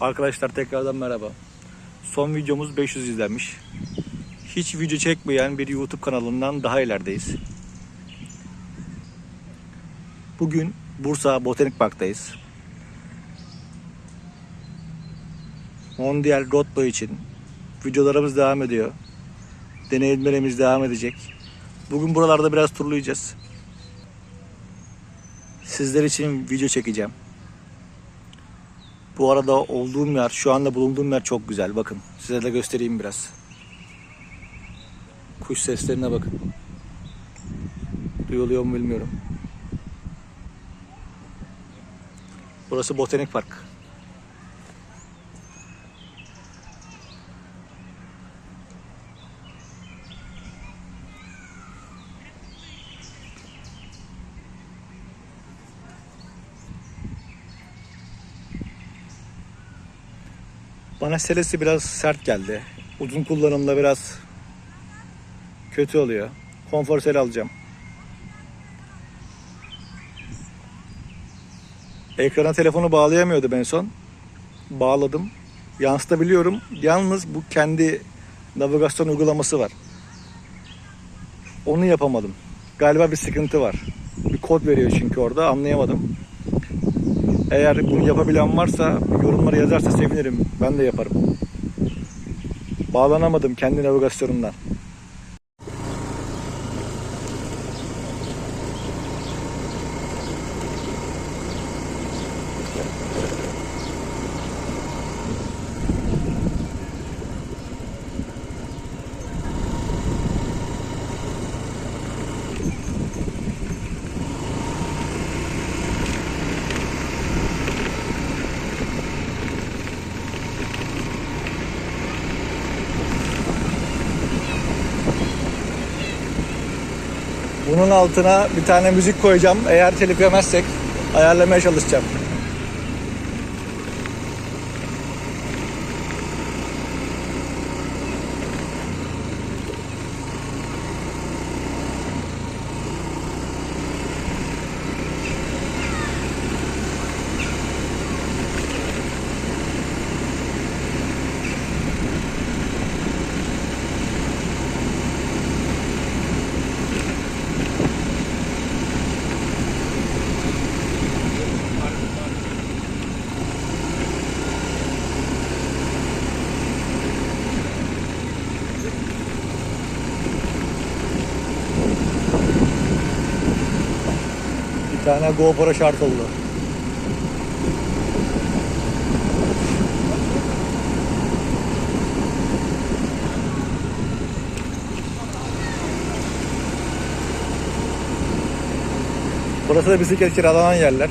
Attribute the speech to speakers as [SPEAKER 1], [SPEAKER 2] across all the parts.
[SPEAKER 1] Arkadaşlar tekrardan merhaba. Son videomuz 500 izlenmiş. Hiç video çekmeyen bir YouTube kanalından daha ilerideyiz. Bugün Bursa Botanik Park'tayız. Mondial Rotlo için videolarımız devam ediyor. Deneyimlerimiz devam edecek. Bugün buralarda biraz turlayacağız. Sizler için video çekeceğim. Bu arada olduğum yer, şu anda bulunduğum yer çok güzel. Bakın size de göstereyim biraz. Kuş seslerine bakın. Duyuluyor mu bilmiyorum. Burası Botanik Park. Bana selesi biraz sert geldi. Uzun kullanımda biraz kötü oluyor. Konfor sel alacağım. Ekrana telefonu bağlayamıyordum en son. Bağladım. Yansıtabiliyorum. Yalnız bu kendi navigasyon uygulaması var. Onu yapamadım. Galiba bir sıkıntı var. Bir kod veriyor çünkü orada anlayamadım. Eğer bunu yapabilen varsa yorumlara yazarsa sevinirim. Ben de yaparım. Bağlanamadım kendi navigasyonumdan. Bunun altına bir tane müzik koyacağım. Eğer telif yemezsek ayarlamaya çalışacağım. Tane GoPro şart oldu. Burası da bisiklet kiralanan yerler.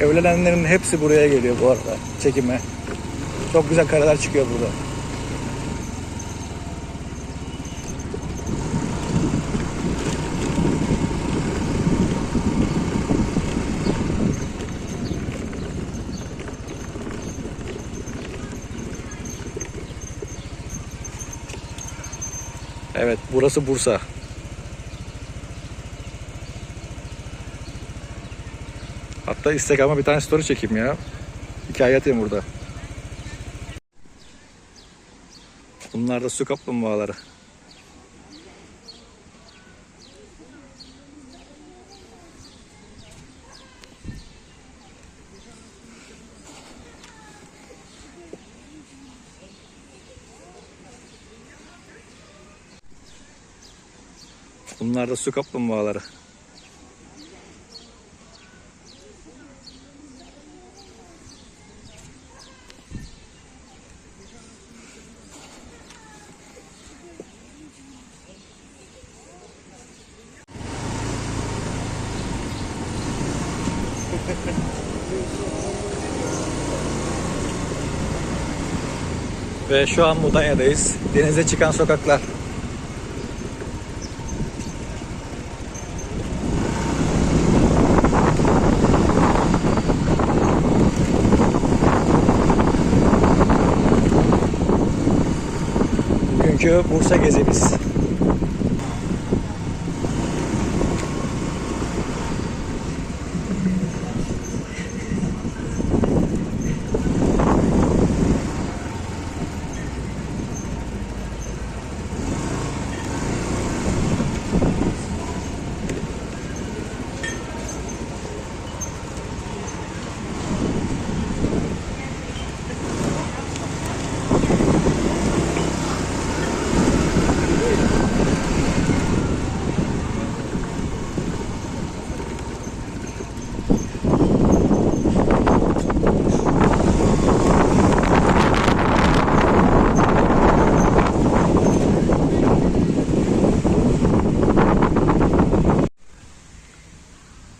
[SPEAKER 1] Evlenenlerin hepsi buraya geliyor bu arada çekime. Çok güzel kareler çıkıyor burada. Evet, burası Bursa. Hatta Instagram'a bir tane story çekeyim ya. Hikaye atayım burada. Bunlar da su kaplumbağaları. Bunlar da su kaplumbağaları. Ve şu an Mudanya'dayız. Denize çıkan sokaklar. Bugünkü Bursa gezimiz.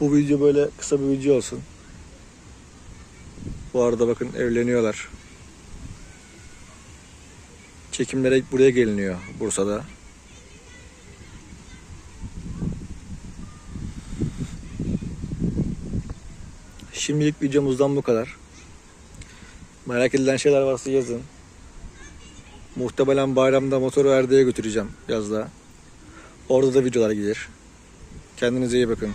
[SPEAKER 1] Bu video böyle kısa bir video olsun. Bu arada bakın evleniyorlar. Çekimlere buraya geliniyor Bursa'da. Şimdilik videomuzdan bu kadar. Merak edilen şeyler varsa yazın. Muhtemelen bayramda motoru Erde'ye götüreceğim yazda. Orada da videolar gelir. Kendinize iyi bakın.